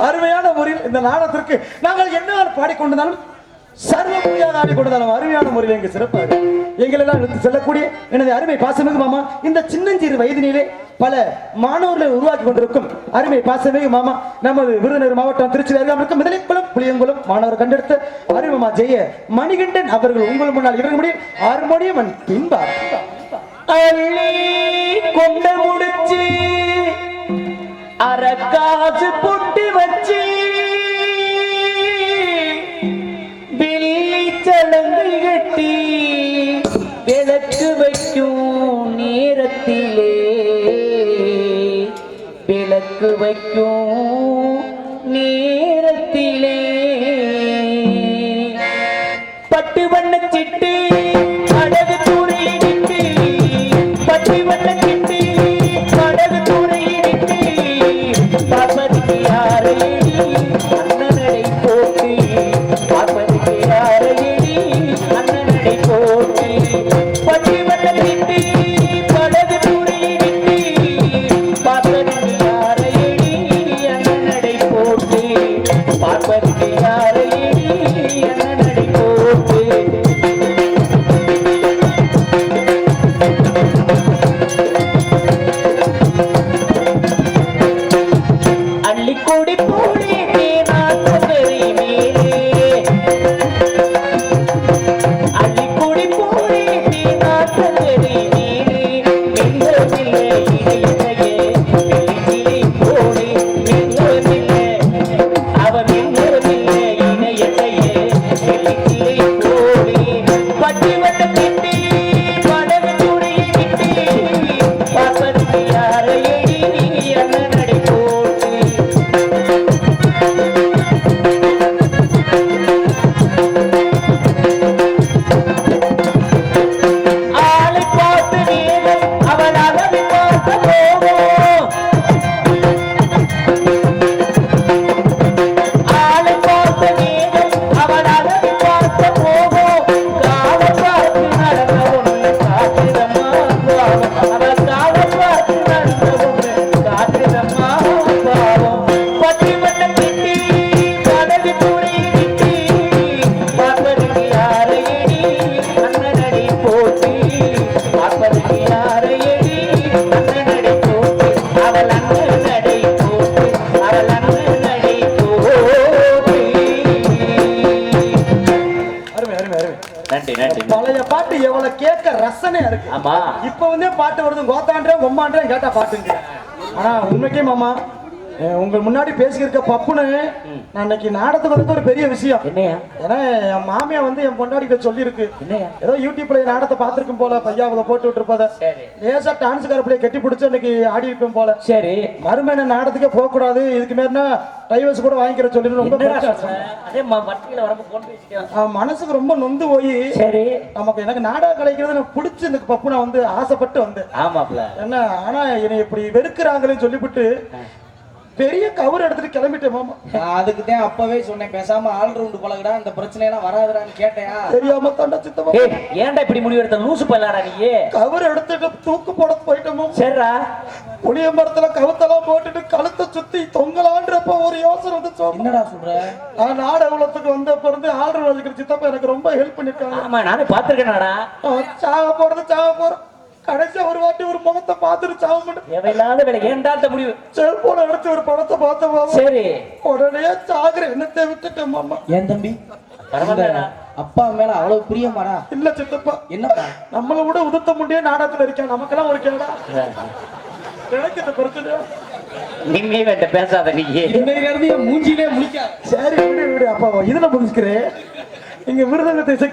அருமையான முறையில் இந்த நாடகத்திற்கு நாங்கள் என்ன பாடிக்கொண்டிருந்தாலும் சர்வ முடியாத ஆடிக்கொண்டிருந்தாலும் அருமையான முறையில் எங்க சிறப்பாக எங்களெல்லாம் எடுத்து செல்லக்கூடிய எனது அருமை பாசமிகு மாமா இந்த சின்னஞ்சிறு வயதினிலே பல மாணவர்களை உருவாக்கி கொண்டிருக்கும் அருமை பாசமிகு மாமா நமது விருதுநகர் மாவட்டம் திருச்சி அருகாமிருக்கும் முதலைக்குளம் புளியங்குளம் மாணவர் கண்டெடுத்த அருமை மாமா ஜெய மணிகண்டன் அவர்கள் உங்கள் முன்னால் இறங்க முடியும் ஹார்மோனியம் பின்பார். விளக்கு வைக்கும் கொடி பூடி பழைய பாட்டு எவ்வளவு கேட்க ரசனையா இருக்கு. ஆமா. இப்ப வந்து பாட்டு வருது கோத்தான்றேன் பொம்மான்றேன் கேட்டா பாட்டுங்க. ஆனா உண்மைக்கே மாமா அஹ் உங்க முன்னாடி பேசியிருக்க பப்புனு நான் இன்னைக்கு நாடகத்துக்கு வந்து ஒரு பெரிய விஷயம். என்னையா? ஏன்னா என் மாமியா வந்து என் பொண்டாடிக்க சொல்லியிருக்கு. என்னையா? ஏதோ யூடியூப்ல என் நாடகத்தை பார்த்திருக்கும் போல பையாவத போட்டு விட்டுருப்பத. லேசா டான்ஸ் கருப்பிலைய கட்டி பிடிச்சு இன்னைக்கு ஆடி இருப்பேன் போல. சரி. மறுமையான நாடகத்துக்கே போக கூடாது இதுக்கு மேல டைவர்ஸ் கூட வாங்கிக்கிற சொல்லி ரொம்ப மனசுக்கு ரொம்ப நொந்து போய் சரி. நமக்கு எனக்கு நாடகம் கிடைக்கிறது பிடிச்சி இந்த பப்பு நான் வந்து ஆசைப்பட்டு வந்தேன். ஆமாப்ல. என்ன ஆனா என்னை இப்படி வெறுக்கிறாங்களேன்னு சொல்லிவிட்டு பெரிய கவர் எடுத்துட்டு கிளம்பிட்டேன் மாமா. அதுக்கு தான் அப்பவே சொன்னேன் பேசாம ஆல் ரவுண்டு பழகுடா இந்த பிரச்சனை எல்லாம் வராதுடான்னு கேட்டையா தெரியாம தாண்டா சித்தமா ஏய் ஏன்டா இப்படி முடிவு எடுத்த? லூசு பல்லாடா நீ? கவர் எடுத்துட்டு தூக்கு போட போயிட்டோமோ சரிடா. புளிய மரத்துல கவுத்தெல்லாம் போட்டுட்டு கழுத்தை சுத்தி தொங்கலான்றப்ப ஒரு யோசனை வந்து சொன்னேன் என்னடா சொல்ற? நான் நாடகுலத்துக்கு வந்தப்ப இருந்து ஆர்டர் வச்சுக்கிற சித்தப்பா எனக்கு ரொம்ப ஹெல்ப் பண்ணிருக்காங்க. ஆமா நானே பாத்துருக்கேன்டா சாக போறது சாக போறோம் கடைசியா ஒரு வாட்டி ஒரு முகத்தை பார்த்துட்டு சாக மாட்டேன் வேலை. இந்த முடிவு? செல்போன் எடுத்து ஒரு படத்தை பார்த்த மாமா சரி. உடனே சாகுற எண்ணத்தை விட்டுட்டேன் மாமா. ஏன் தம்பி? பரவாயில்லடா அப்பா மேல அவ்வளவு பிரியமாடா? இல்ல சித்தப்பா. என்னப்பா? நம்மள விட உதுத்த முடியே நாடகத்துல இருக்கேன். நமக்கெல்லாம் ஒரு கேடா. கிடைக்கிற பிரச்சனை நீ வேண்ட பேசாத நீ. இன்னைக்கு இருந்து என் மூஞ்சிலே முழிக்காத. சரி விடு விடு அப்பா. இதுல புரிஞ்சுக்கிறேன். இங்க விருதங்கத்தை இசைக்க